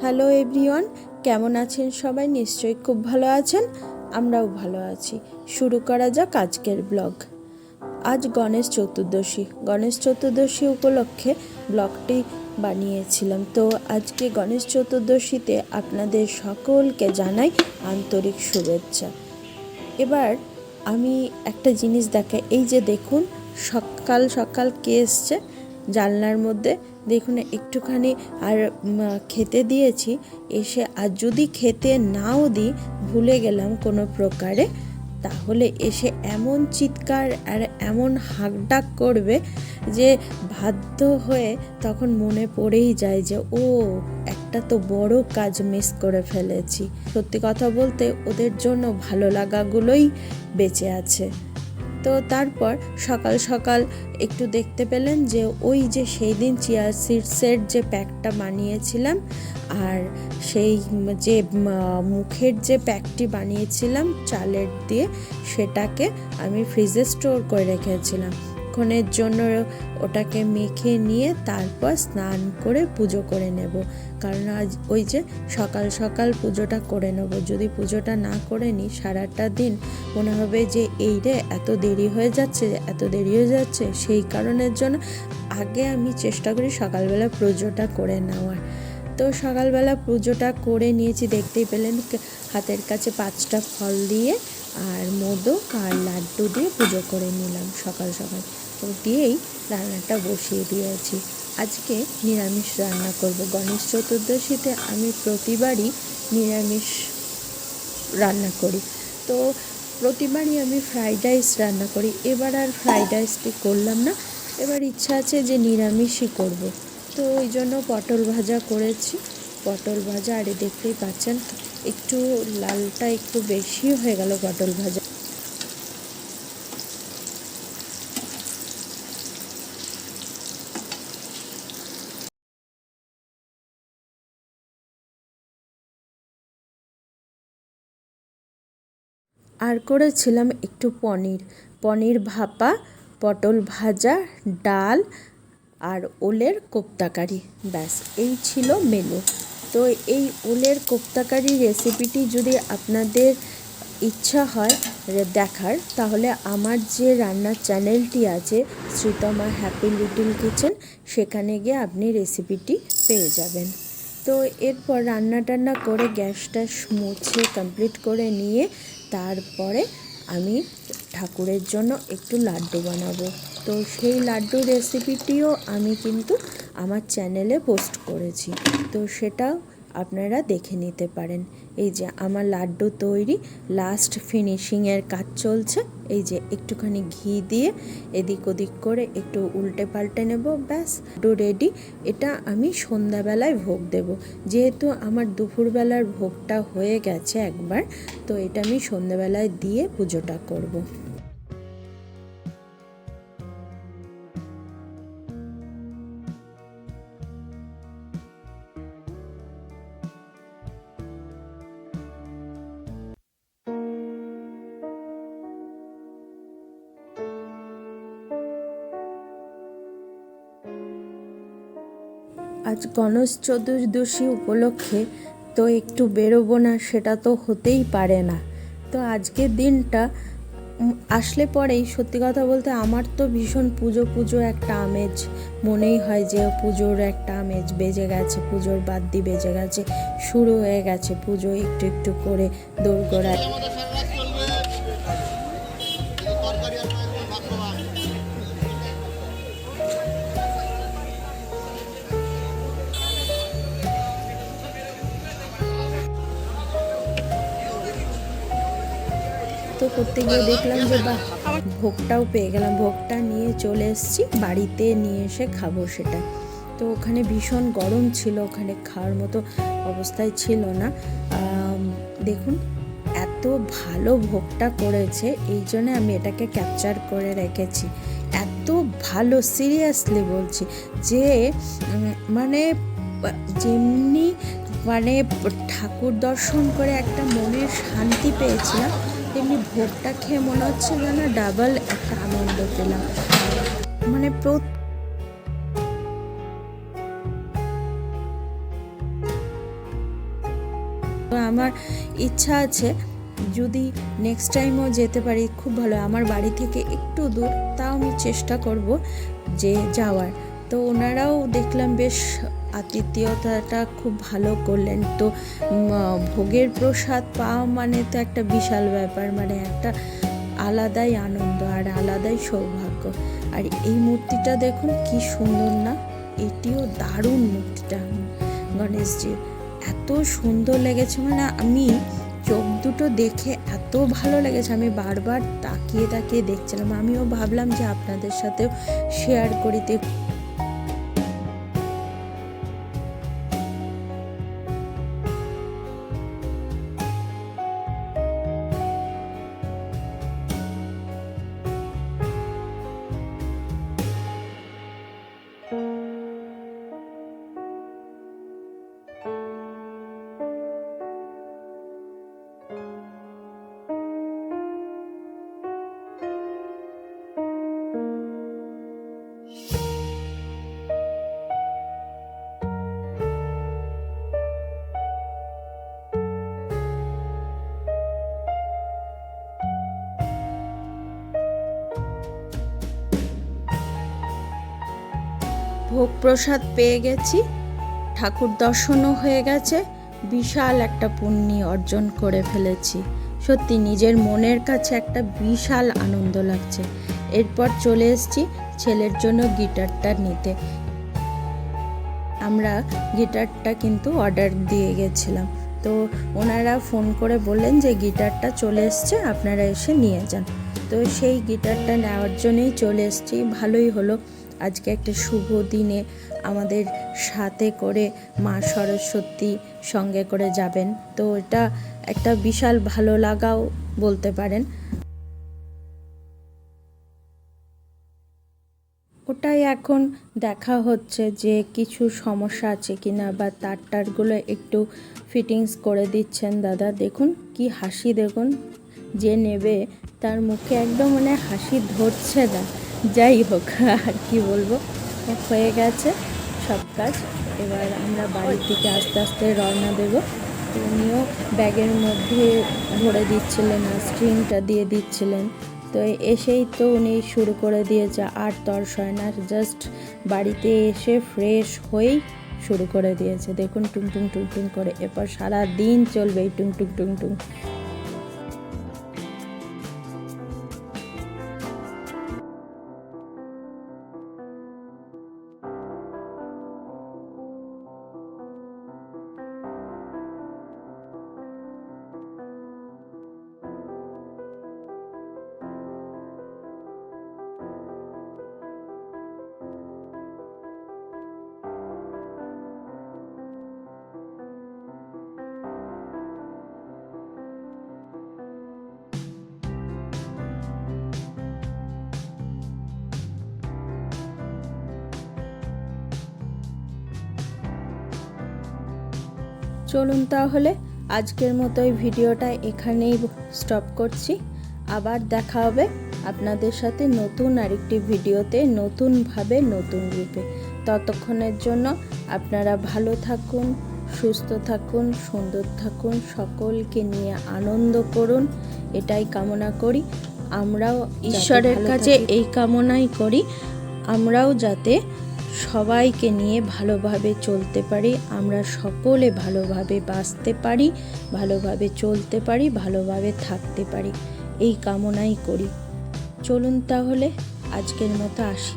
Hello everyone, কেমন আছেন সবাই? নিশ্চয়ই খুব ভালো আছেন, আমরাও ভালো আছি। শুরু করা যাক আজকের ব্লগ। আজ গণেশ চতুর্দশী। গণেশ চতুর্দশী উপলক্ষে ব্লগটি বানিয়েছিলাম। তো আজকে গণেশ চতুর্দশীতে আপনাদের সকলকে জানাই আন্তরিক শুভেচ্ছা। এবার আমি একটা জিনিস দেখাই এই যে দেখুন, সকাল সকাল কে এসছে জানলার মধ্যে। দেখুন, একটুখানি আর খেতে দিয়েছি। এসে আর যদি খেতে নাও দিই, ভুলে গেলাম কোনো প্রকারে, তাহলে এসে এমন চিৎকার আর এমন হাঁকডাক করবে যে বাধ্য হয়ে তখন মনে পড়েই যায় যে, ও, একটা তো বড় কাজ মিস করে ফেলেছি। সত্যি কথা বলতে ওদের জন্য ভালো লাগাগুলোই বেঁচে আছে। তো তারপর সকাল সকাল একটু দেখতে পেলেন যে ওই যে সেই দিন চিয়ার সিডসের যে প্যাকটা বানিয়েছিলাম আর সেই যে মুখের যে প্যাকটি বানিয়েছিলাম চালের দিয়ে সেটাকে আমি ফ্রিজে স্টোর করে রেখেছিলাম। ক্ষণের জন্য ওটাকে মেখে নিয়ে তারপর স্নান করে পুজো করে নেব। কারণ আজ ওই যে সকাল সকাল পুজোটা করে নেব। যদি পুজোটা না করে নিই সারাটা দিন মনে হবে যে, এই রে, এত দেরি হয়ে যাচ্ছে, এত দেরি হয়ে যাচ্ছে। সেই কারণের জন্য আগে আমি চেষ্টা করি সকালবেলা পুজোটা করে নেওয়ার। তো সকালবেলা পুজোটা করে নিয়েছি, দেখতেই পেলেন হাতের কাছে পাঁচটা ফল দিয়ে আর মোদক আর লাড্ডু দিয়ে পুজো করে নিলাম সকাল সকাল। দিয়েই রান্নাটা বসিয়ে দিয়েছি। আজকে নিরামিষ রান্না করব। গণেশ চতুর্দশীতে আমি প্রতিবারই নিরামিষ রান্না করি। তো প্রতিবারই আমি ফ্রাইড রাইস রান্না করি। এবার আর ফ্রাইড রাইসটি করলাম না। এবার ইচ্ছা আছে যে নিরামিষই করব। তো ওই জন্য পটল ভাজা করেছি। পটল ভাজা, আর দেখতেই পাচ্ছেন, একটু লালটা একটু বেশি হয়ে গেল পটল ভাজা। আর করেছিলাম একটু পনির। পনির ভাপা, পটল ভাজা, ডাল আর ওলের কোপ্তাকারি। ব্যাস, এই ছিল মেনু তো এই ওলের কোপ্তাকারি রেসিপিটি যদি আপনাদের ইচ্ছা হয় দেখার, তাহলে আমার যে রান্নার চ্যানেলটি আছে, শ্রীতমা হ্যাপি লিটল কিচেন সেখানে গিয়ে আপনি রেসিপিটি পেয়ে যাবেন। তো এরপর রান্না টান্না করে গ্যাসটা মুছে কমপ্লিট করে নিয়ে তারপরে আমি ঠাকুরের জন্য একটু লাড্ডু বানাবো। তো সেই লাড্ডু রেসিপিটিও আমি কিন্তু আমার চ্যানেলে পোস্ট করেছি। তো সেটাও আপনারা দেখে নিতে পারেন। এই যে আমার লাড্ডু তৈরি লাস্ট ফিনিশিংয়ের কাজ চলছে। এই যে একটুখানি ঘি দিয়ে এদিক ওদিক করে একটু উল্টে পাল্টে নেব, ব্যাস। লাড্ডু রেডি এটা আমি সন্ধ্যাবেলায় ভোগ দেব। যেহেতু আমার দুপুরবেলার ভোগটা হয়ে গেছে একবার, তো এটা আমি সন্ধ্যাবেলায় দিয়ে পুজোটা করব। আজ গণেশ চতুর্দশী উপলক্ষে তো একটু বেরোবো না, সেটা তো হতেই পারে না। তো আজকের দিনটা আসলে পরেই, সত্যি কথা বলতে আমার তো ভীষণ পুজো পুজো একটা আমেজ। মনেই হয় যে পুজোর একটা আমেজ বেজে গেছে, পুজোর বাদ্যি বেজে গেছে, শুরু হয়ে গেছে পুজো, একটু একটু করে দোরগোড়ায় তো করতে গিয়ে দেখলাম যে, বাহ, ভোগটাও পেয়ে গেলাম। ভোগটা নিয়ে চলে এসেছি, বাড়িতে নিয়ে এসে খাব সেটা। তো ওখানে ভীষণ গরম ছিল, ওখানে খাওয়ার মতো অবস্থায় ছিল না। দেখুন, এত ভালো ভোগটা করেছে, এই জন্য আমি এটাকে ক্যাপচার করে রেখেছি। এত ভালো সিরিয়াসলি বলছি, যে মানে যেমনি মানে ঠাকুর দর্শন করে একটা মনের শান্তি পেয়েছিলাম তেমনি ভোগটা খেয়ে মনে হচ্ছে যেন ডাবল একটা আনন্দ পেলাম। মানে আমার ইচ্ছা আছে, যদি নেক্সট টাইমও যেতে পারি, খুব ভালো আমার বাড়ি থেকে একটু দূর, তাও আমি চেষ্টা করব যে যাওয়ার। তো ওনারাও দেখলাম বেশ আতিথেয়তাটা খুব ভালো করলেন। তো ভোগের প্রসাদ পাওয়া মানে তো একটা বিশাল ব্যাপার মানে একটা আলাদাই আনন্দ আর আলাদাই সৌভাগ্য। আর এই মূর্তিটা দেখুন কি সুন্দর না, এটিও দারুণ মূর্তিটা। গণেশজির এত সুন্দর লেগেছে মানে আমি চোখ দুটো দেখে এত ভালো লেগেছে, আমি বারবার তাকিয়ে তাকিয়ে দেখছিলাম। আমিও ভাবলাম যে আপনাদের সাথেও শেয়ার করিতে ভোগ প্রসাদ পেয়ে গেছি। ঠাকুর দর্শনও হয়ে গেছে। বিশাল একটা পুণ্যি অর্জন করে ফেলেছি। সত্যি নিজের মনের কাছে একটা বিশাল আনন্দ লাগছে। এরপর চলে এসেছি ছেলের জন্য গিটারটা নিতে। আমরা গিটারটা কিন্তু অর্ডার দিয়ে গেছিলাম। তো ওনারা ফোন করে বললেন যে গিটারটা চলে এসছে, আপনারা এসে নিয়ে যান। তো সেই গিটারটা নেওয়ার জন্যই চলে এসেছি। ভালোই হলো। আজকে একটা শুভ দিনে আমাদের সাথে করে মা সরস্বতী সঙ্গে করে যাবেন। তো এটা একটা বিশাল ভালো লাগাও বলতে পারেন। ওটাই এখন দেখা হচ্ছে যে কিছু সমস্যা আছে কিনা বা তার টারগুলো একটু ফিটিংস করে দিচ্ছেন দাদা। দেখুন কি হাসি দেখুন। যে নেবে তার মুখে একদম মানে হাসি ধরছে না। যাই হোক, আর কি বলব? হয়ে গেছে সব কাজ। এবার আমরা বাড়ির দিকে আস্তে আস্তে রওনা দেবো। উনিও ব্যাগের মধ্যে ভরে দিচ্ছিলেন, আর স্ট্রিংটা দিয়ে দিচ্ছিলেন। তো এসেই তো উনি শুরু করে দিয়েছে, আর তর্স হয় না জাস্ট বাড়িতে এসে ফ্রেশ হয়েই শুরু করে দিয়েছে। দেখুন টুং টুং টুং টুং করে। এরপর সারা দিন চলবে এই টুং টুং টুং টুং চলুন তাহলে আজকের মতো এই ভিডিওটা এখানেই স্টপ করছি। আবার দেখা হবে আপনাদের সাথে নতুন আরেকটি ভিডিওতে নতুনভাবে নতুন রূপে। ততক্ষণের জন্য আপনারা ভালো থাকুন সুস্থ থাকুন সুন্দর থাকুন সকলকে নিয়ে আনন্দ করুন। এটাই কামনা করি। আমরাও ঈশ্বরের কাছে এই কামনাই করি। আমরাও যাতে সবাইকে নিয়ে ভালোভাবে চলতে পারি, আমরা সকলে ভালোভাবে বাঁচতে পারি, ভালোভাবে চলতে পারি, ভালোভাবে থাকতে পারি। এই কামনাই করি। চলুন তাহলে আজকের মতো আসি।